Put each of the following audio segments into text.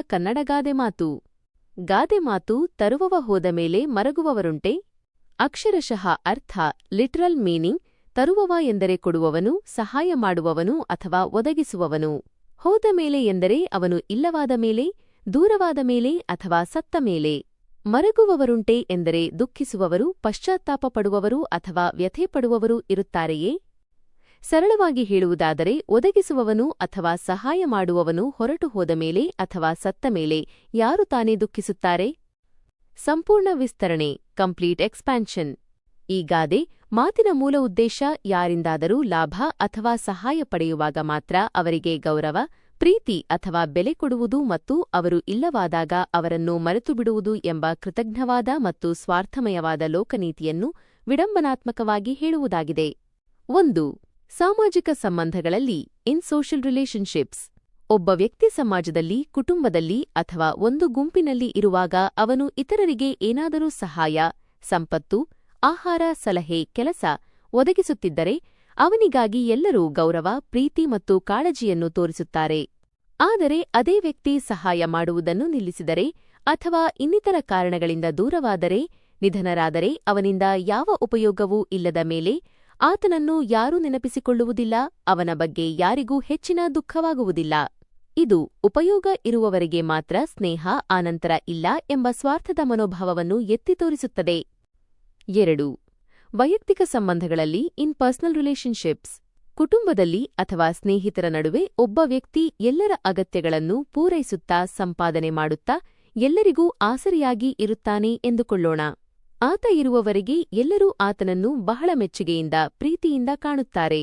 ಕನ್ನಡ ಗಾದೆ ಮಾತು. ಗಾದೆ ಮಾತು ತರುವವ ಹೋದ ಮೇಲೆ ಮರಗುವವರುಂಟೆ. ಅಕ್ಷರಶಃ ಅರ್ಥ, ಲಿಟರಲ್ ಮೀನಿಂಗ್, ತರುವವ ಎಂದರೆ ಕೊಡುವವನು, ಸಹಾಯ ಮಾಡುವವನು ಅಥವಾ ಒದಗಿಸುವವನು. ಹೋದ ಮೇಲೆ ಎಂದರೆ ಅವನು ಇಲ್ಲವಾದ ಮೇಲೆ, ದೂರವಾದ ಮೇಲೆ ಅಥವಾ ಸತ್ತ ಮೇಲೆ. ಮರಗುವವರುಂಟೆ ಎಂದರೆ ದುಃಖಿಸುವವರು, ಪಶ್ಚಾತ್ತಾಪ ಪಡುವವರು ಅಥವಾ ವ್ಯಥೆ ಪಡುವವರು ಇರುತ್ತಾರೆಯೇ? ಸರಳವಾಗಿ ಹೇಳುವುದಾದರೆ, ಒದಗಿಸುವವನು ಅಥವಾ ಸಹಾಯ ಮಾಡುವವನು ಹೊರಟು ಹೋದ ಮೇಲೆ ಅಥವಾ ಸತ್ತ ಮೇಲೆ ಯಾರು ತಾನೇ ದುಃಖಿಸುತ್ತಾರೆ? ಸಂಪೂರ್ಣ ವಿಸ್ತರಣೆ, ಕಂಪ್ಲೀಟ್ ಎಕ್ಸ್ಪ್ಯಾನ್ಷನ್. ಈ ಗಾದೆ ಮಾತಿನ ಮೂಲ ಉದ್ದೇಶ ಯಾರಿಂದಾದರೂ ಲಾಭ ಅಥವಾ ಸಹಾಯ ಪಡೆಯುವಾಗ ಮಾತ್ರ ಅವರಿಗೆ ಗೌರವ, ಪ್ರೀತಿ ಅಥವಾ ಬೆಲೆ ಕೊಡುವುದು ಮತ್ತು ಅವರು ಇಲ್ಲವಾದಾಗ ಅವರನ್ನು ಮರೆತುಬಿಡುವುದು ಎಂಬ ಕೃತಜ್ಞವಾದ ಮತ್ತು ಸ್ವಾರ್ಥಮಯವಾದ ಲೋಕನೀತಿಯನ್ನು ವಿಡಂಬನಾತ್ಮಕವಾಗಿ ಹೇಳುವುದಾಗಿದೆ. ಒಂದು ಸಾಮಾಜಿಕ ಸಂಬಂಧಗಳಲ್ಲಿ ಇನ್ ಸೋಷಿಯಲ್ ರಿಲೇಶನ್ಶಿಪ್ಸ್ ಒಬ್ಬ ವ್ಯಕ್ತಿ ಸಮಾಜದಲ್ಲಿ, ಕುಟುಂಬದಲ್ಲಿ ಅಥವಾ ಒಂದು ಗುಂಪಿನಲ್ಲಿ ಇರುವಾಗ ಅವನು ಇತರರಿಗೆ ಏನಾದರೂ ಸಹಾಯ, ಸಂಪತ್ತು, ಆಹಾರ, ಸಲಹೆ, ಕೆಲಸ ಒದಗಿಸುತ್ತಿದ್ದರೆ, ಅವನಿಗಾಗಿ ಎಲ್ಲರೂ ಗೌರವ, ಪ್ರೀತಿ ಮತ್ತು ಕಾಳಜಿಯನ್ನು ತೋರಿಸುತ್ತಾರೆ. ಆದರೆ ಅದೇ ವ್ಯಕ್ತಿ ಸಹಾಯ ಮಾಡುವುದನ್ನು ನಿಲ್ಲಿಸಿದರೆ ಅಥವಾ ಇನ್ನಿತರ ಕಾರಣಗಳಿಂದ ದೂರವಾದರೆ, ನಿಧನರಾದರೆ ಅವನಿಂದ ಯಾವ ಉಪಯೋಗವೂ ಇಲ್ಲದ ಮೇಲೆ ಆತನನ್ನು ಯಾರೂ ನೆನಪಿಸಿಕೊಳ್ಳುವುದಿಲ್ಲ, ಅವನ ಬಗ್ಗೆ ಯಾರಿಗೂ ಹೆಚ್ಚಿನ ದುಃಖವಾಗುವುದಿಲ್ಲ. ಇದು ಉಪಯೋಗ ಇರುವವರಿಗೆ ಮಾತ್ರ ಸ್ನೇಹ, ಆನಂತರ ಇಲ್ಲ ಎಂಬ ಸ್ವಾರ್ಥದ ಮನೋಭಾವವನ್ನು ಎತ್ತಿ ತೋರಿಸುತ್ತದೆ. ಎರಡು. ವೈಯಕ್ತಿಕ ಸಂಬಂಧಗಳಲ್ಲಿ, ಇನ್ ಪರ್ಸನಲ್ ರಿಲೇಶನ್ಶಿಪ್ಸ್ ಕುಟುಂಬದಲ್ಲಿ ಅಥವಾ ಸ್ನೇಹಿತರ ನಡುವೆ ಒಬ್ಬ ವ್ಯಕ್ತಿ ಎಲ್ಲರ ಅಗತ್ಯಗಳನ್ನು ಪೂರೈಸುತ್ತಾ, ಸಂಪಾದನೆ ಮಾಡುತ್ತಾ, ಎಲ್ಲರಿಗೂ ಆಸರಿಯಾಗಿ ಇರುತ್ತಾನೆ ಎಂದುಕೊಳ್ಳೋಣ. ಆತ ಇರುವವರೆಗೆ ಎಲ್ಲರೂ ಆತನನ್ನು ಬಹಳ ಮೆಚ್ಚುಗೆಯಿಂದ ಪ್ರೀತಿಯಿಂದ ಕಾಣುತ್ತಾರೆ.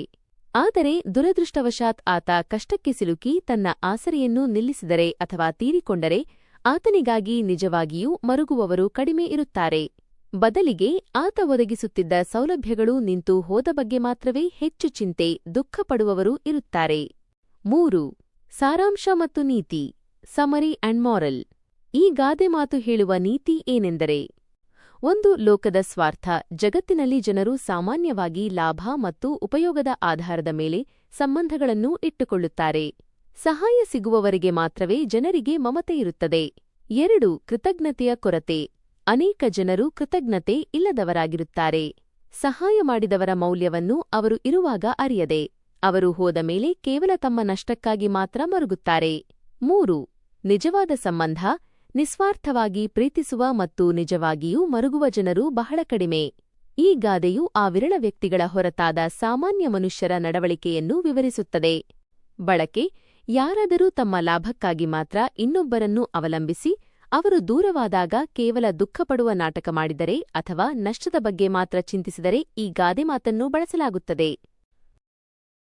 ಆದರೆ ದುರದೃಷ್ಟವಶಾತ್ ಆತ ಕಷ್ಟಕ್ಕೆ ಸಿಲುಕಿ ತನ್ನ ಆಸರೆಯನ್ನು ನಿಲ್ಲಿಸಿದರೆ ಅಥವಾ ತೀರಿಕೊಂಡರೆ ಆತನಿಗಾಗಿ ನಿಜವಾಗಿಯೂ ಮರುಗುವವರು ಕಡಿಮೆ ಇರುತ್ತಾರೆ. ಬದಲಿಗೆ ಆತ ಒದಗಿಸುತ್ತಿದ್ದ ಸೌಲಭ್ಯಗಳು ನಿಂತು ಹೋದ ಬಗ್ಗೆ ಮಾತ್ರವೇ ಹೆಚ್ಚು ಚಿಂತೆ ದುಃಖಪಡುವವರು ಇರುತ್ತಾರೆ. ಮೂರು, ಸಾರಾಂಶ ಮತ್ತು ನೀತಿ. ಸಮರಿ ಅಂಡ್ ಮಾರಲ್ ಈ ಗಾದೆ ಮಾತು ಹೇಳುವ ನೀತಿ ಏನೆಂದರೆ ಒಂದು ಲೋಕದ ಸ್ವಾರ್ಥ ಜಗತ್ತಿನಲ್ಲಿ ಜನರು ಸಾಮಾನ್ಯವಾಗಿ ಲಾಭ ಮತ್ತು ಉಪಯೋಗದ ಆಧಾರದ ಮೇಲೆ ಸಂಬಂಧಗಳನ್ನು ಇಟ್ಟುಕೊಳ್ಳುತ್ತಾರೆ. ಸಹಾಯ ಸಿಗುವವರಿಗೆ ಮಾತ್ರವೇ ಜನರಿಗೆ ಮಮತೆ ಇರುತ್ತದೆ. ಎರಡು, ಕೃತಜ್ಞತೆಯ ಕೊರತೆ. ಅನೇಕ ಜನರು ಕೃತಜ್ಞತೆ ಇಲ್ಲದವರಾಗಿರುತ್ತಾರೆ. ಸಹಾಯ ಮಾಡಿದವರ ಮೌಲ್ಯವನ್ನು ಅವರು ಇರುವಾಗ ಅರಿಯದೆ, ಅವರು ಹೋದ ಮೇಲೆ ಕೇವಲ ತಮ್ಮ ನಷ್ಟಕ್ಕಾಗಿ ಮಾತ್ರ ಮರುಗುತ್ತಾರೆ. ಮೂರು, ನಿಜವಾದ ಸಂಬಂಧ ನಿಸ್ವಾರ್ಥವಾಗಿ ಪ್ರೀತಿಸುವ ಮತ್ತು ನಿಜವಾಗಿಯೂ ಮರುಗುವ ಜನರು ಬಹಳ ಕಡಿಮೆ. ಈ ಗಾದೆಯು ಆ ವಿರಳ ವ್ಯಕ್ತಿಗಳ ಹೊರತಾದ ಸಾಮಾನ್ಯ ಮನುಷ್ಯರ ನಡವಳಿಕೆಯನ್ನು ವಿವರಿಸುತ್ತದೆ. ಬಳಕೆ, ಯಾರಾದರೂ ತಮ್ಮ ಲಾಭಕ್ಕಾಗಿ ಮಾತ್ರ ಇನ್ನೊಬ್ಬರನ್ನು ಅವಲಂಬಿಸಿ, ಅವರು ದೂರವಾದಾಗ ಕೇವಲ ದುಃಖಪಡುವ ನಾಟಕ ಮಾಡಿದರೆ ಅಥವಾ ನಷ್ಟದ ಬಗ್ಗೆ ಮಾತ್ರ ಚಿಂತಿಸಿದರೆ ಈ ಗಾದೆ ಮಾತನ್ನು ಬಳಸಲಾಗುತ್ತದೆ.